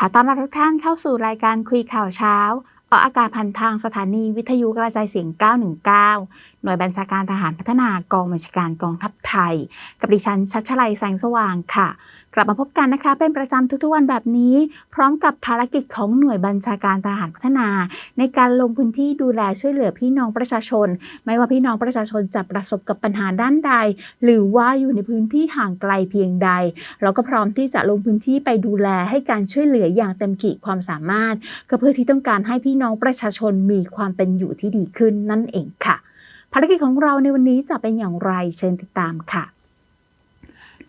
ขอต้อนรับทุกท่านเข้าสู่รายการคุยข่าวเช้า ออกอากาศผ่านทางสถานีวิทยุกระจายเสียง 919 หน่วยบัญชาการทหารพัฒนากองบัญชาการกองทัพไทย กับดิฉันชัชลัยแสงสว่างค่ะ กลับมาพบกันนะคะ เป็นประจำทุกๆวันแบบนี้ พร้อมกับภารกิจของหน่วยบัญชาการทหารพัฒนา ในการลงพื้นที่ดูแลช่วยเหลือพี่น้องประชาชน ไม่ว่าพี่น้องประชาชนจะประสบกับปัญหาด้านใด หรือว่าอยู่ในพื้นที่ห่างไกลเพียงใด เราก็พร้อมที่จะลงพื้นที่ไปดูแลให้การช่วยเหลืออย่างเต็มขีดความสามารถ ก็เพื่อที่ต้องการให้พี่น้องประชาชนมีความเป็นอยู่ที่ดีขึ้นนั่นเองค่ะ ภารกิจของเราในวันนี้จะเป็นอย่างไรเชิญติดตามค่ะ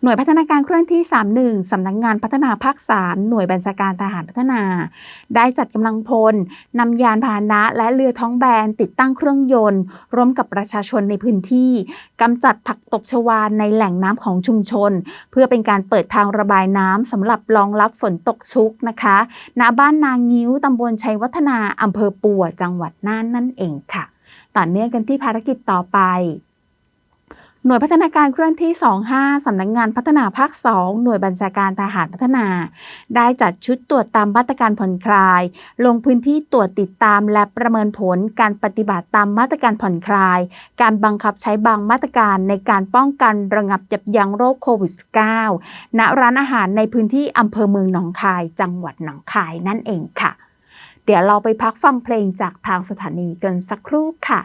หน่วยพัฒนาการเคลื่อนที่ 31 สำนักงงานพัฒนาภาค 3 หน่วยบัญชาการทหารพัฒนา ได้จัดกำลังพลนำยานพาหนะและเรือท้องแบนติดตั้งเครื่องยนต์ ร่วมกับประชาชนในพื้นที่กำจัดผักตบชวาในแหล่งน้ำของชุมชน เพื่อเป็นการเปิดทางระบายน้ำสำหรับรองรับฝนตกชุกนะคะณบ้านนางงิ้วตำบลชัยวัฒนาอำเภอปัวจังหวัดน่านนั่นเองค่ะ ต่อเนื่องกันที่ภารกิจต่อไป หน่วยพัฒนาการเคลื่อนที่ 25 สำนักงงานพัฒนาภาค 2 หน่วยบัญชาการทหารพัฒนา ได้จัดชุดตรวจตามมาตรการผ่อนคลาย ลงพื้นที่ตรวจติดตามและประเมินผลการปฏิบัติตามมาตรการผ่อนคลาย การบังคับใช้บางมาตรการในการป้องกันระงับยับยั้งโรคโควิด -19 ณ ร้านอาหารในพื้นที่อำเภอเมืองหนองคาย จังหวัดหนองคายนั่นเองค่ะ เดี๋ยวเราไปพักฟังเพลงจากทางสถานีกันสักครู่ค่ะ